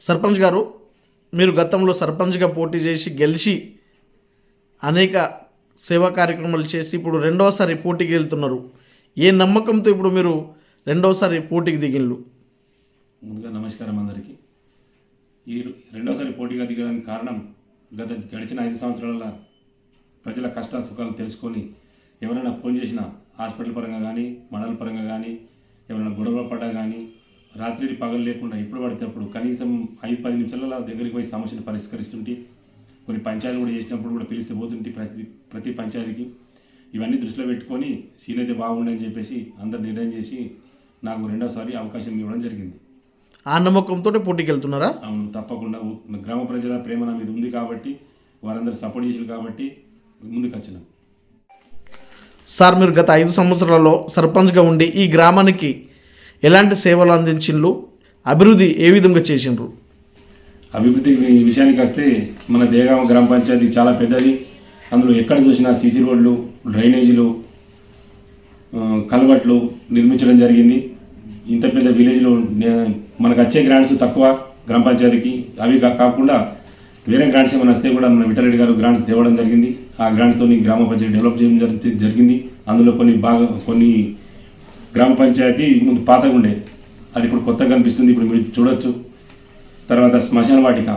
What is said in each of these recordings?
సర్పంచ్ గారు మీరు గతంలో సర్పంచ్గా పోటీ చేసి గెలిచి అనేక సేవా కార్యక్రమాలు చేసి ఇప్పుడు రెండవసారి పోటీకి వెళ్తున్నారు. ఏ నమ్మకంతో ఇప్పుడు మీరు రెండవసారి పోటీకి దిగిళ్ళు ముందుగా నమస్కారం అందరికీ. ఈ రెండవసారి పోటీగా దిగడానికి కారణం గత గడిచిన ఐదు సంవత్సరాల ప్రజల కష్ట సుఖాలు తెలుసుకొని ఎవరైనా ఫోన్ చేసిన హాస్పిటల్ పరంగా కానీ మండల పరంగా కానీ ఎవరైనా గొడవ పడ్డా కానీ రాత్రి పగలు లేకుండా ఎప్పుడు పడితే అప్పుడు కనీసం ఐదు పది నిమిషాలలో దగ్గరికి పోయి సమస్యను పరిష్కరిస్తుంటే కొన్ని పంచాయతీలు కూడా చేసినప్పుడు కూడా పిలిస్తే పోతుంటే ప్రతి ప్రతి పంచాయతీకి. ఇవన్నీ దృష్టిలో పెట్టుకొని సీన్ అయితే బాగుండని చెప్పేసి అందరు నిర్ణయం చేసి నాకు రెండోసారి అవకాశం ఇవ్వడం జరిగింది. ఆ నమ్మకంతో పోటీకి వెళ్తున్నారా అవును తప్పకుండా. గ్రామ ప్రజల ప్రేమ నా మీద ఉంది కాబట్టి వారందరూ సపోర్ట్ చేసారు కాబట్టి ముందుకు వచ్చినాం సార్ మీరు గత ఐదు సంవత్సరాల్లో సర్పంచ్గా ఉండి ఈ గ్రామానికి ఎలాంటి సేవలు అందించిండ్రు? అభివృద్ధి ఏ విధంగా చేసిండ్రు? అభివృద్ధి విషయానికి వస్తే మన దేగామ గ్రామ పంచాయతీ చాలా పెద్దది. అందులో ఎక్కడ చూసినా సీసీ రోడ్లు డ్రైనేజీలు కల్వర్ట్లు నిర్మించడం జరిగింది. ఇంత పెద్ద విలేజ్లో మనకు వచ్చే గ్రాంట్స్ తక్కువ గ్రామ పంచాయతీకి. అవి కా- కాకుండా వేరే గ్రాంట్స్ ఏమైనా వస్తే కూడా మన విఠలరెడ్డి గారు గ్రాంట్స్ తేవడం జరిగింది. ఆ గ్రాంట్స్తో గ్రామ పంచాయతీ డెవలప్ చేయడం జరిగింది. అందులో కొన్ని బాగా కొన్ని గ్రామ పంచాయతీ ముందు పాతగా ఉండే. అది ఇప్పుడు కొత్తగా కనిపిస్తుంది ఇప్పుడు మీరు చూడొచ్చు. తర్వాత శ్మశాన వాటిక.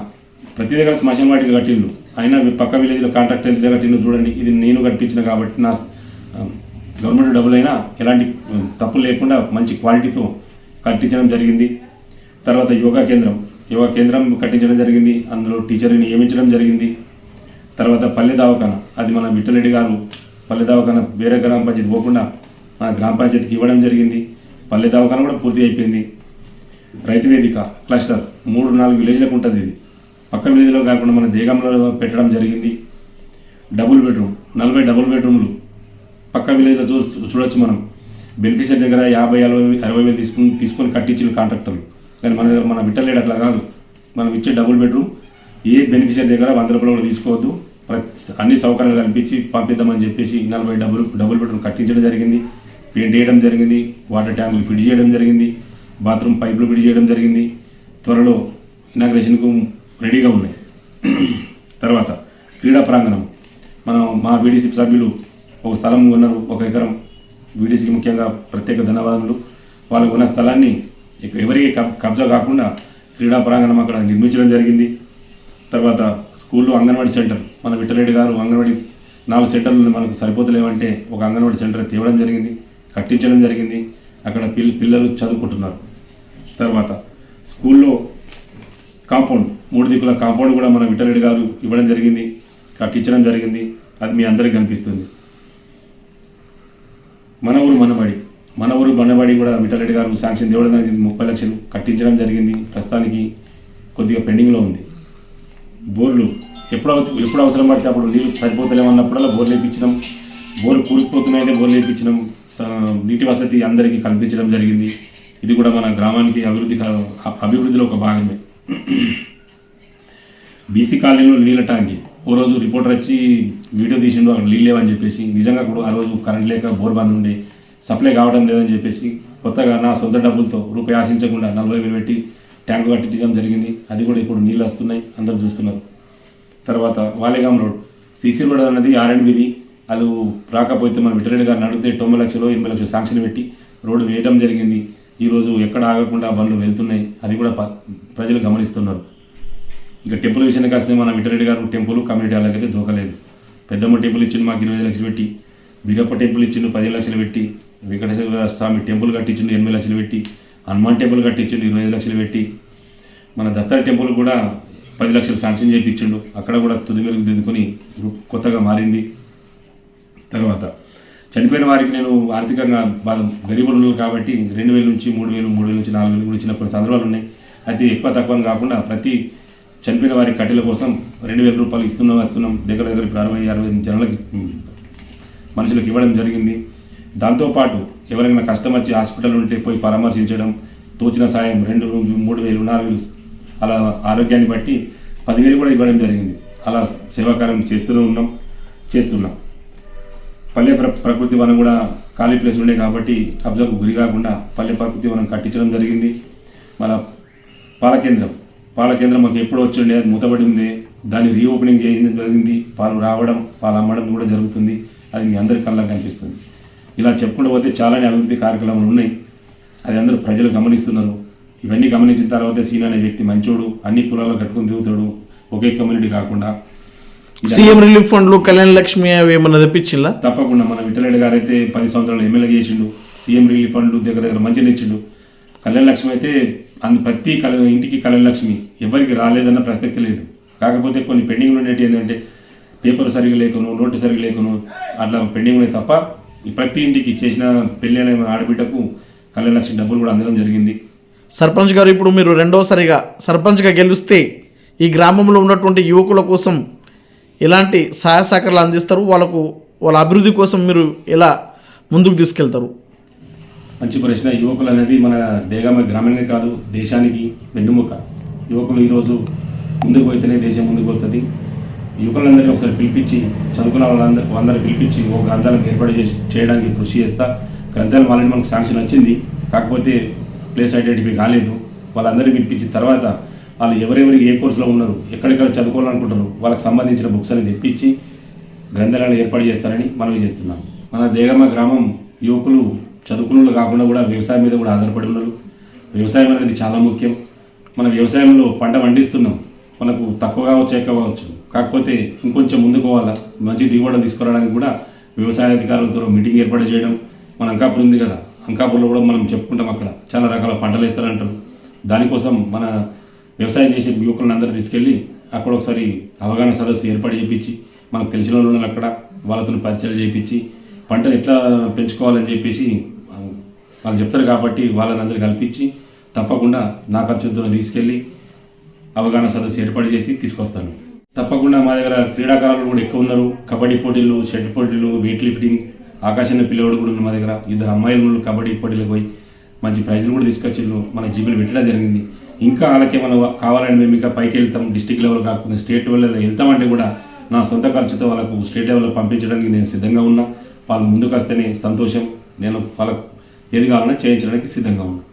ప్రతి దగ్గర శ్మశాన వాటిక కట్టిండు అయినా మీ పక్క విలేజ్లో కాంట్రాక్టర్ అయితే కట్టిండు చూడండి. ఇది నేను కట్టించిన కాబట్టి నా గవర్నమెంట్ డబ్బులు అయినా ఎలాంటి తప్పులు లేకుండా మంచి క్వాలిటీతో కట్టించడం జరిగింది. తర్వాత యోగా కేంద్రం. యోగా కేంద్రం కట్టించడం జరిగింది. అందులో టీచర్ని నియమించడం జరిగింది. తర్వాత పల్లె దవాఖాన. అది మన విఠలరెడ్డి గారు పల్లె దవాఖాన వేరే గ్రామ పంచాయతీ పోకుండా మన గ్రామ పంచాయతీకి ఇవ్వడం జరిగింది. పల్లె దవాఖాన కూడా పూర్తి అయిపోయింది. రైతు వేదిక క్లస్టర్ మూడు నాలుగు విలేజ్లకు ఉంటుంది ఇది. పక్క విలేజ్లో కాకుండా మన దేగంలో పెట్టడం జరిగింది. డబుల్ బెడ్రూమ్ నలభై డబుల్ బెడ్రూమ్లు. పక్క విలేజ్లో చూ చూడొచ్చు మనం. బెనిఫిషియర్ దగ్గర యాభై అరవై అరవై వేలు తీసుకుని తీసుకొని కట్టించిన కాంట్రాక్టర్లు. కానీ మన దగ్గర మన బిట్టలేడు అట్లా కాదు. మనం ఇచ్చే డబుల్ బెడ్రూమ్ ఏ బెనిఫిషియర్ దగ్గర వంద రూపాయలు కూడా తీసుకోవద్దు. అన్ని సౌకర్యాలు కల్పించి పంపిద్దామని చెప్పేసి నలభై డబుల్ డబుల్ బెడ్రూమ్ కట్టించడం జరిగింది. పెయింట్ వేయడం జరిగింది వాటర్ ట్యాంకులు ఫిట్ చేయడం జరిగింది బాత్రూమ్ పైపులు ఫిట్ చేయడం జరిగింది. త్వరలో ఇనాగ్రేషన్కు రెడీగా ఉన్నాయి. తర్వాత క్రీడా ప్రాంగణం. మనం మా బీడీసీ సభ్యులు ఒక స్థలం కొన్నారు ఒక ఎకరం బీడీసీకి ముఖ్యంగా ప్రత్యేక ధన్యవాదములు. వాళ్ళు ఉన్న స్థలాన్ని ఇక ఎవరికి కబ్- కబ్జా కాకుండా క్రీడా ప్రాంగణం అక్కడ నిర్మించడం జరిగింది. తర్వాత స్కూల్లో అంగన్వాడీ సెంటర్ మన విఠలరెడ్డి గారు అంగన్వాడీ నాలుగు సెంటర్లు మనకు సరిపోతలేవంటే ఒక అంగన్వాడీ సెంటర్ తేవడం జరిగింది. కట్టించడం జరిగింది. అక్కడ పిల్ల పిల్లలు చదువుకుంటున్నారు. తర్వాత స్కూల్లో కాంపౌండ్ మూడు దిక్కుల కాంపౌండ్ కూడా మన విఠలరెడ్డి గారు ఇవ్వడం జరిగింది. కట్టించడం జరిగింది. అది మీ అందరికీ కనిపిస్తుంది. మన ఊరు మనబడి మన ఊరు మనబడి కూడా విఠలరెడ్డి గారు శాంక్షన్ తేవడం జరిగింది ముప్పై లక్షలు కట్టించడం జరిగింది. ప్రస్తుతానికి కొద్దిగా పెండింగ్లో ఉంది. బోర్లు ఎప్పుడు ఎప్పుడు అవసరం పడితే అప్పుడు నీళ్ళు సరిపోతలేమన్నప్పుడల్లా బోర్లు వేయించడం బోర్లు కూలిపోతున్నాయంటే బోర్లు వేయించడం నీటి వసతి అందరికీ కల్పించడం జరిగింది. ఇది కూడా మన గ్రామానికి అభివృద్ధి కా- అభివృద్ధిలో ఒక భాగమే. బీసీ కాలనీలో నీళ్ళ ట్యాంకి. ఓ రోజు రిపోర్టర్ వచ్చి వీడియో తీసిండు అక్కడ నీళ్ళు లేవని చెప్పేసి నిజంగా కూడా ఆ రోజు కరెంట్ లేక బోర్ బంద్ ఉండే సప్లై కావడం లేదని చెప్పేసి కొత్తగా నా సొంత డబ్బులతో రూపాయి ఆశించకుండా నలభై వేలు పెట్టి ట్యాంకు కట్టించడం జరిగింది. అది కూడా ఇప్పుడు నీళ్ళు వస్తున్నాయి అందరూ చూస్తున్నారు. తర్వాత వాలేగాం రోడ్. సీసీ రోడ్ అన్నది ఆర్ఎండ్బిది వాళ్ళు రాకపోతే మనం విఠలరెడ్డి గారిని అడిగితే తొమ్మిది లక్షలు ఎనభై లక్షలు శాంక్షన్ పెట్టి రోడ్డు వేయడం జరిగింది. ఈరోజు ఎక్కడ ఆగకుండా బండ్లు వెళ్తున్నాయి అది కూడా ప- ప్రజలు గమనిస్తున్నారు. ఇక టెంపుల్ విషయానికి వస్తే మన విఠలరెడ్డి గారు టెంపుల్ కమ్యూనిటీ వాళ్ళకి దూకలేదు పెద్దమ్మ టెంపుల్ ఇచ్చిండు మాకు ఇరవై లక్షలు పెట్టి బిగప్ప టెంపుల్ ఇచ్చిండు పదిహేను లక్షలు పెట్టి వెంకటేశ్వర స్వామి టెంపుల్ కట్టించిండు ఎనిమిది లక్షలు పెట్టి హనుమాన్ టెంపుల్ కట్టించిండు ఇరవై ఐదు లక్షలు పెట్టి మన దత్తారి టెంపుల్ కూడా పది లక్షలు శాంక్షన్ చేయించిండు అక్కడ కూడా తుది మెరుగు దిద్దుకొని కొత్తగా మారింది. తర్వాత చనిపోయిన వారికి నేను ఆర్థికంగా బాధ గరీబులు కాబట్టి రెండు వేల నుంచి మూడు వేలు మూడు వేల నుంచి నాలుగు వేలు కూడా ఇచ్చిన కొన్ని సందర్భాలు ఉన్నాయి. అయితే ఎక్కువ తక్కువ కాకుండా ప్రతి చనిపోయిన వారి కట్టెల కోసం రెండు వేల రూపాయలు ఇస్తున్నాం వస్తున్నాం దగ్గర దగ్గర ఇప్పుడు అరవై అరవై జనాలకి మనుషులకు ఇవ్వడం జరిగింది. దాంతోపాటు ఎవరైనా కష్టం వచ్చి హాస్పిటల్ ఉంటే పోయి పరామర్శించడం తోచిన సాయం రెండు మూడు వేలు నాలుగు వేలు అలా ఆరోగ్యాన్ని బట్టి పదివేలు కూడా ఇవ్వడం జరిగింది. అలా సేవాకారం చేస్తూనే ఉన్నాం చేస్తున్నాం. పల్లె ప్ర ప్రకృతి వనం కూడా ఖాళీ ప్లేస్ ఉండే కాబట్టి కబ్జాకు గురి కాకుండా పల్లె ప్రకృతి వనం కట్టించడం జరిగింది. మన పాల కేంద్రం పాల కేంద్రం మాకు ఎప్పుడు వచ్చిండే అది మూతబడి ఉంది. దాన్ని రీఓపెనింగ్ చేయడం జరిగింది. పాలు రావడం పాలు అమ్మడం కూడా జరుగుతుంది. అది మీ అందరి కళ్ళ కనిపిస్తుంది. ఇలా చెప్పుకుంటూ పోతే చాలానే అభివృద్ధి కార్యక్రమాలు ఉన్నాయి. అది అందరూ ప్రజలు గమనిస్తున్నారు. ఇవన్నీ గమనించిన తర్వాత సీన్ అనే వ్యక్తి మంచోడు అన్ని కులాల్లో కట్టుకుని తిరుగుతాడు. ఒకే కమ్యూనిటీ కాకుండా సీఎం రిలీఫ్ ఫండ్లు కళ్యాణ లక్ష్మి అవి ఏమన్నా తెప్పించిందా తప్పకుండా మన విఠలరెడ్డి గారు అయితే పది సంవత్సరాలు ఎమ్మెల్యే చేసిండు సీఎం రిలీఫ్ ఫండ్లు దగ్గర దగ్గర మంచిగా ఇచ్చిండు కళ్యాణ లక్ష్మి అయితే అందు ప్రతి కల ఇంటికి కళ్యాణ లక్ష్మి ఎవరికి రాలేదన్న ప్రసక్తి లేదు. కాకపోతే కొన్ని పెండింగ్లు ఉండేవి ఏంటంటే పేపర్ సరిగా లేకును నోటు సరిగా లేకును అట్లా పెండింగ్ ఉన్నాయి తప్ప ప్రతి ఇంటికి చేసిన పెళ్ళి అనే ఆడబిడ్డకు కళ్యాణ లక్ష్మి డబ్బులు కూడా అందడం జరిగింది. సర్పంచ్ గారు ఇప్పుడు మీరు రెండవసారిగా సర్పంచ్గా గెలిస్తే ఈ గ్రామంలో ఉన్నటువంటి యువకుల కోసం ఎలాంటి సహాయ సహకారాలు అందిస్తారు? వాళ్ళకు వాళ్ళ అభివృద్ధి కోసం మీరు ఎలా ముందుకు తీసుకెళ్తారు? మంచి ప్రశ్న. యువకులు అనేది మన దేగమ గ్రామీణమే కాదు దేశానికి వెన్నుముక. యువకులు ఈరోజు ముందుకు పోతేనే దేశం ముందుకు పోతుంది. యువకులందరినీ ఒకసారి పిలిపించి చదువుకున్న వాళ్ళందరూ అందరూ పిలిపించి ఓ గ్రంథాలను ఏర్పాటు చేసి చేయడానికి కృషి చేస్తా. గ్రంథాలు వాళ్ళని మనకు శాంక్షన్ వచ్చింది. కాకపోతే ప్లేస్ ఐడెంటిఫై కాలేదు. వాళ్ళందరినీ పిలిపించిన తర్వాత వాళ్ళు ఎవరెవరికి ఏ కోర్సులో ఉన్నారు ఎక్కడెక్కడ చదువుకోవాలనుకుంటారు వాళ్ళకి సంబంధించిన బుక్స్ అని తెప్పించి గ్రంథాలను ఏర్పాటు చేస్తారని మనవి చేస్తున్నాం. మన దేగమ్మ గ్రామం యువకులు చదువుకున్న వాళ్ళు కాకుండా కూడా వ్యవసాయం మీద కూడా ఆధారపడి ఉన్నారు. వ్యవసాయం అనేది చాలా ముఖ్యం. మన వ్యవసాయంలో పంట పండిస్తున్నాం. మనకు తక్కువ కావచ్చు ఎక్కువ కావచ్చు. కాకపోతే ఇంకొంచెం ముందుకు పోవాలా? మంచి దిగుబడులు తీసుకురావడానికి కూడా వ్యవసాయ అధికారులతో మీటింగ్ ఏర్పాటు చేయడం మన అంకాపూర్ ఉంది కదా. అంకాపూర్లో కూడా మనం చెప్పుకుంటాం అక్కడ. చాలా రకాల పంటలు వేస్తారంటారు. దానికోసం మన వ్యవసాయం చేసే యువకులను అందరూ తీసుకెళ్ళి అక్కడ ఒకసారి అవగాహన సదస్సు ఏర్పాటు చేయించి మనకు తెలిసిన వాళ్ళు అక్కడ వాళ్ళతో పరిచయాలు చేయించి పంటలు ఎట్లా పెంచుకోవాలని చెప్పేసి వాళ్ళు చెప్తారు కాబట్టి వాళ్ళని అందరూ కల్పించి తప్పకుండా నా ఖర్చుతో తీసుకెళ్ళి అవగాహన సదస్సు ఏర్పాటు చేసి తీసుకొస్తాను. తప్పకుండా మా దగ్గర క్రీడాకారులు కూడా ఎక్కువ ఉన్నారు. కబడ్డీ పోటీలు షెడ్ పోటీలు వెయిట్ లిఫ్టింగ్ ఆకాశాన్ని పిల్లవాడు కూడా ఉన్నారు మా దగ్గర. ఇద్దరు అమ్మాయిలు కబడ్డీ పోటీలకు పోయి మంచి ప్రైజులు కూడా తీసుకొచ్చిండ్రు. మన జీబీలు పెట్టడం జరిగింది. ఇంకా వాళ్ళకి ఏమైనా కావాలని మేము ఇంకా పైకి వెళ్తాం డిస్టిక్ లెవెల్ కాకుండా స్టేట్ లెవెల్ వెళ్తామంటే కూడా నా సొంత ఖర్చుతో వాళ్ళకు స్టేట్ లెవెల్లో పంపించడానికి నేను సిద్ధంగా ఉన్నా. వాళ్ళు ముందుకు వస్తేనే సంతోషం. నేను వాళ్ళకు ఏది కావాలన్నా చేయించడానికి సిద్ధంగా ఉన్నా.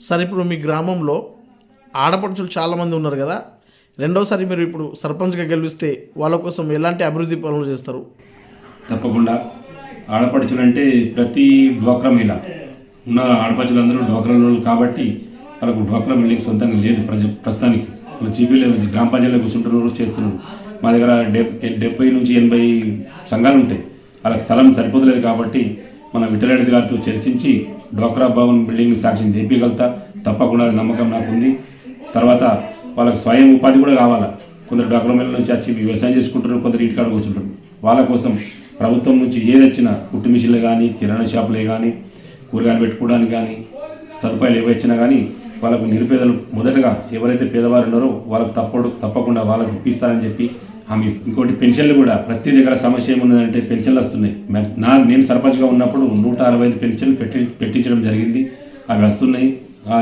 సార్ ఇప్పుడు మీ గ్రామంలో ఆడపడుచులు చాలామంది ఉన్నారు కదా. రెండవసారి మీరు ఇప్పుడు సర్పంచ్గా గెలిపిస్తే వాళ్ళ కోసం ఎలాంటి అభివృద్ధి పనులు చేస్తారు? తప్పకుండా. ఆడపడుచులు అంటే ప్రతి డ్వాక్రా మహిళ. ఉన్న ఆడపడుచులందరూ డ్వాక్రా వాళ్ళు కాబట్టి వాళ్ళకు డ్వాక్రా బిల్డింగ్ సొంతంగా లేదు ప్రజ ప్రస్తుతానికి. వాళ్ళ జీబీలో గ్రామ పంచాయతీలో కూర్చుంటున్నారు చేస్తున్నారు మా దగ్గర డెబ్ డెబ్బై నుంచి ఎనభై సంఘాలు ఉంటాయి. వాళ్ళకి స్థలం సరిపోతలేదు కాబట్టి మన విఠలరెడ్డి గారితో చర్చించి డ్వాక్రా భవన్ బిల్డింగ్ని సాక్ష్యం చేపించగలుగుతా తప్పకుండా నమ్మకం నాకు ఉంది తర్వాత వాళ్ళకి స్వయం ఉపాధి కూడా కావాలా. కొందరు డ్వాక్రా మిల్ల నుంచి వచ్చి వ్యవసాయం చేసుకుంటారు కొందరు ఇంటికాడ కూర్చుంటారు వాళ్ళ కోసం ప్రభుత్వం నుంచి ఏది వచ్చినా కుట్టు మిషన్లు కానీ కిరాణా షాపులే కానీ కూరగాయలు పెట్టుకోవడానికి కానీ సదుపాయాలు ఏవి వచ్చినా కానీ వాళ్ళకు నిరుపేదలు మొదటగా ఎవరైతే పేదవారు ఉన్నారో వాళ్ళకు తప్పడు తప్పకుండా వాళ్ళకి ఇప్పిస్తారని చెప్పి ఆమె ఇంకోటి పెన్షన్లు కూడా ప్రతి దగ్గర సమస్య ఏమున్నదంటే పెన్షన్లు వస్తున్నాయి. నా నేను సర్పంచ్గా ఉన్నప్పుడు నూట అరవై ఐదు పెన్షన్లు పెట్టి పెట్టించడం జరిగింది. అవి వస్తున్నాయి. ఆ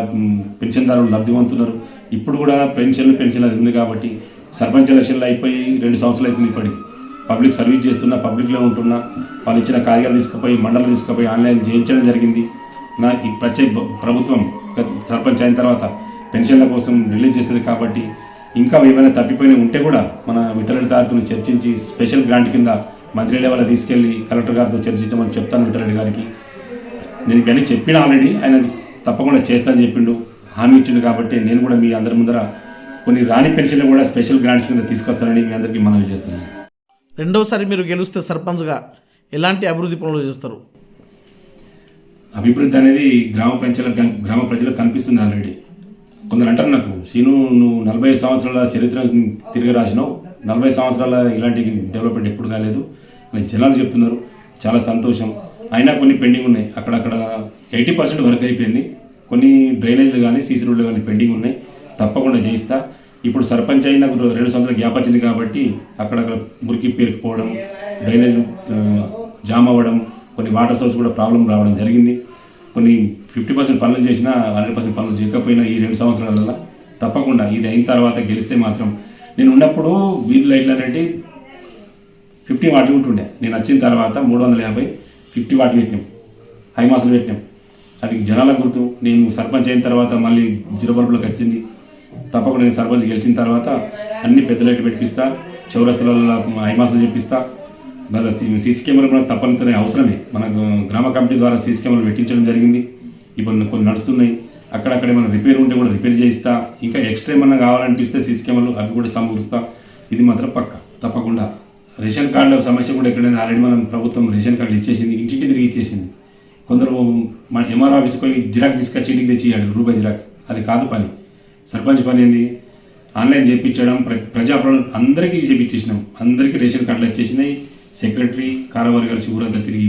పెన్షన్దారులు లబ్ధివంతున్నారు. ఇప్పుడు కూడా పెన్షన్లు పెన్షన్ అది ఉంది కాబట్టి సర్పంచ్ ఎలక్షన్లు అయిపోయి రెండు సంవత్సరాలు అవుతుంది ఇప్పటికి. పబ్లిక్ సర్వీస్ చేస్తున్నా పబ్లిక్లో ఉంటున్నా వాళ్ళు ఇచ్చిన కార్యాలు తీసుకుపోయి మండలం తీసుకుపోయి ఆన్లైన్ చేయించడం జరిగింది. నా ఈ ప్రత్యేక ప్రభుత్వం సర్పంచ్ అయిన తర్వాత పెన్షన్ల కోసం రిలీజ్ చేసేది కాబట్టి ఇంకా ఏమైనా తప్పిపోయినా ఉంటే కూడా మన విఠలరెడ్డి గారితో చర్చించి స్పెషల్ గ్రాంట్ కింద మంత్రి లెవెల్ తీసుకెళ్ళి కలెక్టర్ గారితో చర్చించమని చెప్తాను విఠలరెడ్డి గారికి. నేను ఇవన్నీ చెప్పిన ఆల్రెడీ ఆయన తప్పకుండా చేస్తానని చెప్పిండు హామీ ఇచ్చిండు కాబట్టి నేను కూడా మీ అందరి ముందర కొన్ని రాని పెన్షన్లు కూడా స్పెషల్ గ్రాంట్స్ కింద తీసుకొస్తానని మీ అందరికీ మనవి చేస్తున్నాను. రెండవసారి మీరు గెలిస్తే సర్పంచ్గా ఎలాంటి అభివృద్ధి పనులు చేస్తారు? అభివృద్ధి అనేది గ్రామ ప్రజలకు గ్రామ ప్రజలకు కనిపిస్తుంది ఆల్రెడీ. కొందరు అంటారు నాకు సీను నువ్వు నలభై సంవత్సరాల చరిత్ర తిరిగి రాసినావు నలభై సంవత్సరాల ఇలాంటి డెవలప్మెంట్ ఎప్పుడు కాలేదు. అని జనాలు చెప్తున్నారు. చాలా సంతోషం. అయినా కొన్ని పెండింగ్ ఉన్నాయి. అక్కడక్కడ ఎయిటీ పర్సెంట్ వర్క్ అయిపోయింది. కొన్ని డ్రైనేజ్లు కానీ సీసీ రోడ్లు కానీ పెండింగ్ ఉన్నాయి. తప్పకుండా చేయిస్తా. ఇప్పుడు సర్పంచ్ అయిన రెండు సంవత్సరాలు గ్యాప్ వచ్చింది కాబట్టి అక్కడక్కడ మురికి పేరుకుపోవడం డ్రైనేజ్ జామ్ అవ్వడం కొన్ని వాటర్ సోర్స్ కూడా ప్రాబ్లం రావడం జరిగింది. కొన్ని ఫిఫ్టీ పర్సెంట్ పనులు చేసినా హండ్రెడ్ పర్సెంట్ పనులు చేయకపోయినా ఈ రెండు సంవత్సరాలలో తప్పకుండా ఇది అయిన తర్వాత గెలిస్తే మాత్రం నేను ఉన్నప్పుడు వీధి లైట్లు అనేది ఫిఫ్టీ వాటి ఉంటుండే. నేను వచ్చిన తర్వాత మూడు వందల యాభై ఫిఫ్టీ వాటి పెట్టినాం. హైమాసులు పెట్టినాం. అది జనాల గుర్తు. నేను సర్పంచ్ అయిన తర్వాత మళ్ళీ జీరో బల్బులకు వచ్చింది. తప్పకుండా నేను సర్పంచ్ గెలిచిన తర్వాత అన్ని పెద్ద లైట్ పెట్టిస్తా చౌరస్తలలో హైమాసులు చెప్పిస్తా మళ్ళీ సీసీ కెమెరా కూడా తప్పనిసరి అవసరమే. మనకు గ్రామ కమిటీ ద్వారా సీసీ కెమెరాలు పెట్టించడం జరిగింది. ఇప్పుడు కొన్ని నడుస్తున్నాయి. అక్కడక్కడ ఏమైనా రిపేర్ ఉంటే కూడా రిపేర్ చేయిస్తా. ఇంకా ఎక్స్ట్రా ఏమన్నా కావాలనిపిస్తే సీసీ కెమెరాలు అవి కూడా సమకూరుస్తా. ఇది మాత్రం పక్క. తప్పకుండా. రేషన్ కార్డుల సమస్య కూడా ఎక్కడైనా ఆల్రెడీ మనం ప్రభుత్వం రేషన్ కార్డులు ఇచ్చేసింది. ఇంటింటి తిరిగి ఇచ్చేసింది. కొందరు మన ఎంఆర్ ఆఫీస్కి పోయి జిరాక్స్ తీసుకొచ్చి ఇంటికి తెచ్చి రూపాయి జిరాక్స్. అది కాదు పని. సర్పంచ్ పని ఏంది? ఆన్లైన్ చేయించడం ప్ర ప్రజాప్రభు అందరికీ చేయించేసినాం అందరికీ రేషన్ కార్డులు వచ్చేసినాయి. సెక్రటరీ కారవారి గారు ఊరంతా తిరిగి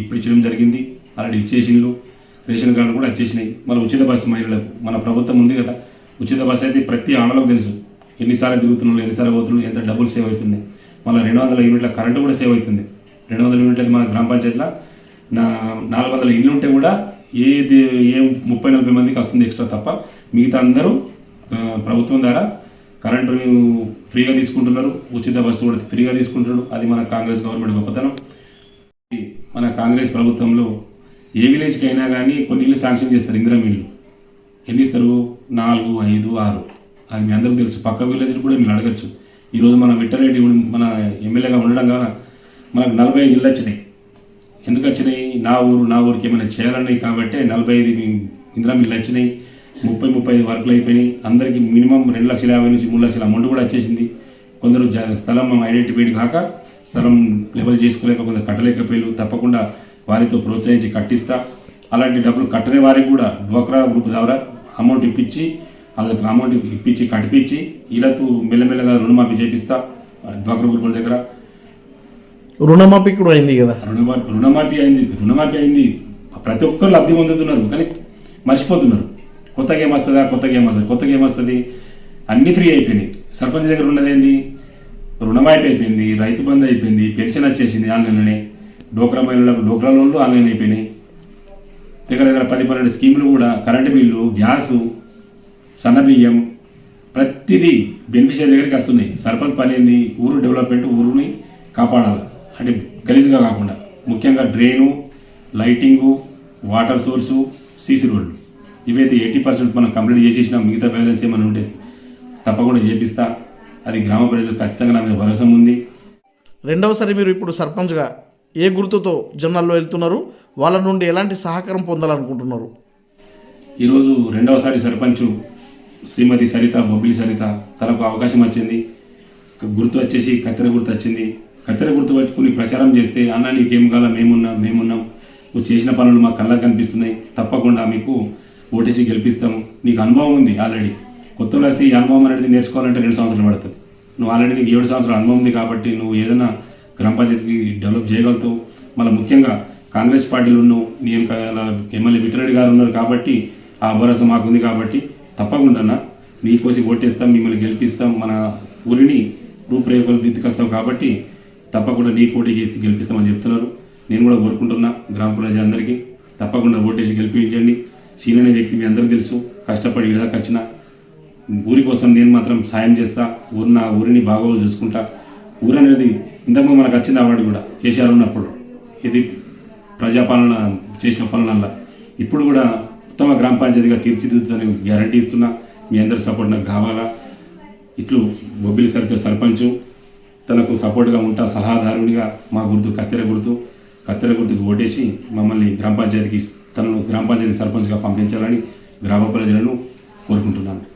ఇప్పించడం జరిగింది. ఆల్రెడీ ఇచ్చేసిండ్రు రేషన్ కార్డులు కూడా వచ్చేసినాయి. మన ఉచిత బస్సు మహిళలకు. మన ప్రభుత్వం ఉంది కదా. ఉచిత బస్సు అయితే ప్రతి ఆడలకు తెలుసు. ఎన్నిసార్లు తిరుగుతున్నాడు ఎన్నిసార్లు పోతున్నాడు ఎంత డబ్బులు సేవ్ అవుతుంది మళ్ళీ రెండు వందల యూనిట్ల కరెంటు కూడా సేవ్ అవుతుంది. రెండు వందల యూనిట్లకి మన గ్రామ పంచాయతీలో నా నాలుగు వందల ఇల్లు ఉంటే కూడా ఏది ఏ ముప్పై నలభై మందికి వస్తుంది ఎక్స్ట్రా తప్ప మిగతా అందరూ ప్రభుత్వం ద్వారా కరెంటు ఫ్రీగా తీసుకుంటున్నారు ఉచిత బస్సు కూడా ఫ్రీగా తీసుకుంటున్నారు. అది మన కాంగ్రెస్ గవర్నమెంట్ గొప్పతనం. మన కాంగ్రెస్ ప్రభుత్వంలో ఏ విలేజ్కి అయినా కానీ కొన్ని ఇళ్ళు శాంక్షన్ చేస్తారు ఇందిరా ఇల్లు ఎన్ని ఇస్తారు? నాలుగు ఐదు ఆరు. అది మీ అందరికీ తెలుసు. పక్క విలేజ్లు కూడా మీరు అడగచ్చు. ఈరోజు మన విట్టరెడ్డి మన ఎమ్మెల్యేగా ఉండడం కాన మనకు నలభై ఐదు ఇళ్ళు వచ్చినాయి. ఎందుకు వచ్చినాయి? నా ఊరు నా ఊరికి ఏమైనా చేయాలన్నాయి కాబట్టి నలభై ఐదు ఇందిరా ఇళ్ళు వచ్చినాయి. ముప్పై ముప్పై ఐదు వర్కులు అయిపోయినాయి. అందరికీ మినిమం రెండు లక్షల యాభై నుంచి మూడు లక్షల అమౌంట్ కూడా వచ్చేసింది. కొందరు స్థలం ఐడెంటిఫైడ్ కాక స్థలం లెవెల్ చేసుకోలేక కొందరు కట్టలేకపోయారు తప్పకుండా వారితో ప్రోత్సహించి కట్టిస్తా. అలాంటి డబ్బులు కట్టని వారికి కూడా డ్వాక్రా గ్రూప్ ద్వారా అమౌంట్ ఇప్పించి వాళ్ళకి అమౌంట్ ఇప్పించి కట్టిపించి వీళ్ళతో మెల్లమెల్లగా రుణమాఫీ చేపిస్తా డ్వాక్రా గ్రూపుల దగ్గర. రుణమాఫీ కూడా అయింది కదా? రుణమాఫీ రుణమాఫీ అయింది రుణమాఫీ అయింది. ప్రతి ఒక్కరు లబ్ధి పొందుతున్నారు కానీ మర్చిపోతున్నారు. కొత్త గేమ్ వస్తుందా కొత్త గేమ్ వస్తుంది కొత్త గేమ్ వస్తుంది. అన్ని ఫ్రీ అయిపోయినాయి. సర్పంచ్ దగ్గర ఉన్నది ఏంది? రుణమాఫీ అయిపోయింది రైతు బంధు అయిపోయింది పెన్షన్ వచ్చేసింది ఆన్లైన్లోనే. డోక్రా మహిళలకు డోక్రా లోన్లు ఆన్లైన్ అయిపోయినాయి. దగ్గర దగ్గర పది పన్నెండు స్కీములు కూడా కరెంటు బిల్లు గ్యాసు సన్నబియ్యం ప్రతిదీ బెనిఫిషియరీ దగ్గరికి వస్తున్నాయి. సర్పంచ్ పని ఏంది? ఊరు డెవలప్మెంట్ ఊరుని కాపాడాలి. అంటే గలీజ్గా కాకుండా. ముఖ్యంగా drain lighting water source CC రోడ్లు. ఇవైతే ఎయిటీ పర్సెంట్ మనం కంప్లీట్ చేసేసినా మిగతా బ్యాలెన్స్ ఏమైనా ఉంటే తప్పకుండా చేపిస్తా. అది గ్రామ ప్రజలు ఖచ్చితంగా నా మీద భరోసా ఉంది. రెండవసారి మీరు ఇప్పుడు సర్పంచ్గా ఏ గుర్తుతో జనాల్లో వెళ్తున్నారు? వాళ్ళ నుండి ఎలాంటి సహకారం పొందాలనుకుంటున్నారు? ఈరోజు రెండవసారి సర్పంచ్ శ్రీమతి సరిత బొబ్బిలి సరిత తనకు అవకాశం వచ్చింది. గుర్తు వచ్చేసి కత్తెర గుర్తు వచ్చింది. కత్తెర గుర్తు పట్టుకుని ప్రచారం చేస్తే అన్న నీకేం కావాలా? మేమున్నాం మేమున్నాం. నువ్వు చేసిన పనులు మా కళ్ళకు కనిపిస్తున్నాయి. తప్పకుండా మీకు ఓటీసీ గెలిపిస్తాం. నీకు అనుభవం ఉంది ఆల్రెడీ కొత్తలో వస్తే ఈ అనుభవం అనేది నేర్చుకోవాలంటే రెండు సంవత్సరాలు పడుతుంది. నువ్వు ఆల్రెడీ నీకు ఏడు సంవత్సరాల అనుభవం ఉంది కాబట్టి నువ్వు ఏదైనా గ్రామ పంచాయతీకి డెవలప్ చేయగలుగుతావు. మళ్ళీ ముఖ్యంగా కాంగ్రెస్ పార్టీలు ఉన్నావు నీ ఎమ్మెల్యే విఠరెడ్డి గారు ఉన్నారు కాబట్టి ఆ భరోసా మాకు ఉంది కాబట్టి తప్పకుండా అన్న మీకోసి ఓటేస్తాం మిమ్మల్ని గెలిపిస్తాం. మన ఊరిని రూపురేఖలు దిద్దుకొస్తాం కాబట్టి తప్పకుండా నీకు ఓటు చేసి గెలిపిస్తామని చెప్తున్నారు. నేను కూడా కోరుకుంటున్నా గ్రామ ప్రజలందరికీ తప్పకుండా ఓటేసి గెలిపించండి. షీన్ అనే వ్యక్తి మీ అందరూ తెలుసు. కష్టపడి విధాకి వచ్చిన ఊరి కోసం నేను మాత్రం సాయం చేస్తా. ఊరు నా ఊరిని బాగోలు చూసుకుంటా. ఊరు అనేది ఇంతకుముందు మనకు వచ్చింది అవార్డు కూడా. కేసీఆర్ ఉన్నప్పుడు. ఇది ప్రజాపాలన చేసిన పనులల్లా ఇప్పుడు కూడా ఉత్తమ గ్రామ పంచాయతీగా తీర్చిదిద్దుదని గ్యారంటీ ఇస్తున్నా. మీ అందరి సపోర్ట్ నాకు కావాలా? ఇట్లు బొబ్బిలి సరితో సర్పంచ్ తనకు సపోర్ట్గా ఉంటా సలహాదారునిగా మా గుర్తు కత్తెర గుర్తు కత్తెర గుర్తుకు ఓటేసి మమ్మల్ని గ్రామ పంచాయతీకి తనను గ్రామ పంచాయతీ సర్పంచ్గా పంపించాలని గ్రామ ప్రజలను కోరుకుంటున్నాను.